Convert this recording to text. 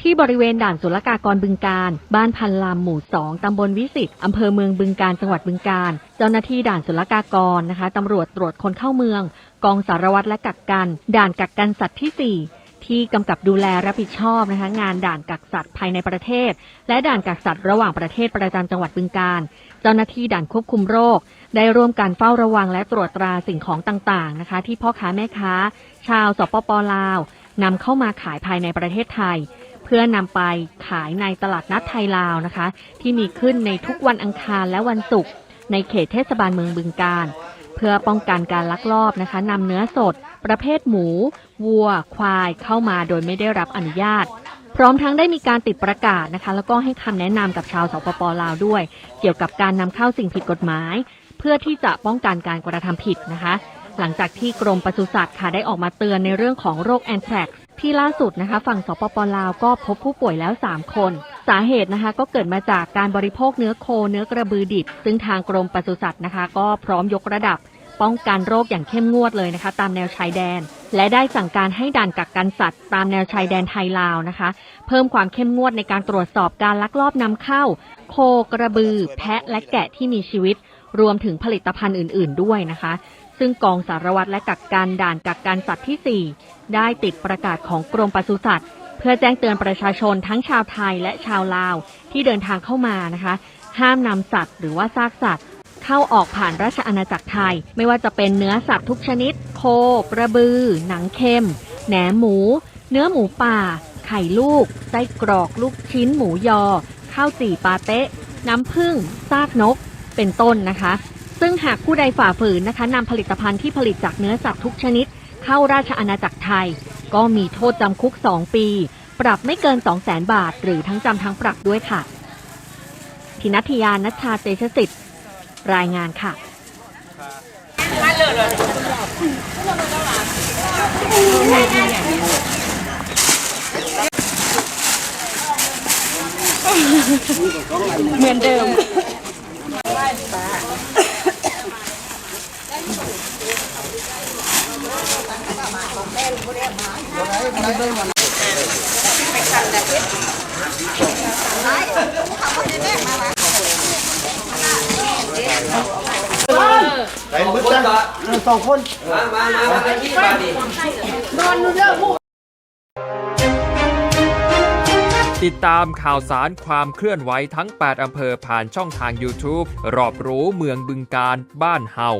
ที่บริเวณด่านศุลกากรบึงการ บ้านพันลามหมู่ 2 ตำบลวิสิตอำเภอเมืองบึงการ จังหวัดบึงการ เจ้าหน้าที่ด่านศุลกากรนะคะตำรวจตรวจคนเข้าเมือง กองสารวัตรและกักกัน ด่านกักกันสัตว์ที่ 4 ที่กำกับดูแลรับผิดชอบนะคะงานด่านกักสัตว์ภายในประเทศ และด่านกักสัตว์ระหว่างประเทศประจำจังหวัดบึงการ เจ้าหน้าที่ด่านควบคุมโรค ได้ร่วมการเฝ้าระวังและตรวจตราสิ่งของต่างๆนะคะ ที่พ่อค้าแม่ค้า ชาวสปปลาวนำเข้ามาขายภายในประเทศไทย เพื่อนำไปขายในตลาดนัดไทยลาวนะคะ ที่มีขึ้นในทุกวันอังคารและวันศุกร์ในเขตเทศบาลเมืองบึงการเพื่อป้องกันการลักลอบนะคะนำเนื้อสด ประเภทหมู วัว ควายเข้ามาโดยไม่ได้รับอนุญาต พร้อมทั้งได้มีการติดประกาศนะคะ แล้วก็ให้คำแนะนำกับชาวสปปลาวด้วย เกี่ยวกับการนำเข้าสิ่งผิดกฎหมาย เพื่อที่จะป้องกันการกระทำผิดนะคะ หลังจากที่กรมปศุสัตว์ค่ะได้ออกมาเตือนในเรื่องของโรคแอนแทรกซ์ ที่ล่าสุดนะคะ ฝั่งสปปลาวก็พบผู้ป่วยแล้ว 3 คน สาเหตุนะคะ ก็เกิดมาจากการบริโภคเนื้อโคเนื้อกระบือดิบ ซึ่งทางกรมปศุสัตว์นะคะ ก็พร้อมยกระดับ ป้องกันโรคอย่างเข้มงวดเลยนะคะ ตามแนวชายแดน และได้สั่งการให้ด่านกักกันสัตว์ ตามแนวชายแดนไทยลาวนะคะ เพิ่มความเข้มงวดในการตรวจสอบการลักลอบนำเข้า โคกระบือ แพะและแกะที่มีชีวิต รวมถึงผลิตภัณฑ์อื่น ๆ ด้วยนะคะ ซึ่งกองสารวัตรและกักกันด่านกักกันสัตว์ที่ 4 ได้ติดประกาศของกรมปศุสัตว์ เพื่อแจ้งเตือนประชาชนทั้งชาวไทยและชาวลาวที่เดินทางเข้ามานะคะ ห้ามนำสัตว์หรือว่าซากสัตว์ เข้าออกผ่านราชอาณาจักรไทย ไม่ว่าจะเป็นเนื้อสัตว์ทุกชนิด โคกระบือ หนังเค็มแหนมหมู เนื้อหมูป่า ไข่ลูกไส้กรอกลูกชิ้นหมูยอข้าวจี่ปาเต๊ะน้ำผึ้งซากนก เป็นต้นนะคะ ซึ่งหากผู้ใดฝ่าฝืนนะคะนำผลิตภัณฑ์ที่ผลิตจากเนื้อสัตว์ทุกชนิด เข้าราชอาณาจักรไทย ก็มีโทษจำคุก 2 ปี ปรับไม่เกิน 2 0 0 0 0 0บาท หรือทั้งจำทั้งปรับด้วยค่ะธินัทยานัชชาเตชสิทธิ์ รายงานค่ะเหมือนเดิม ไปมึงจ้ะสองคน มา มา มามาที่บ้านดิติดตามข่าวสารความเคลื่อนไหวทั้ง 8 อำเภอผ่านช่องทาง YouTube รอบรู้เมืองบึงการบ้านเฮา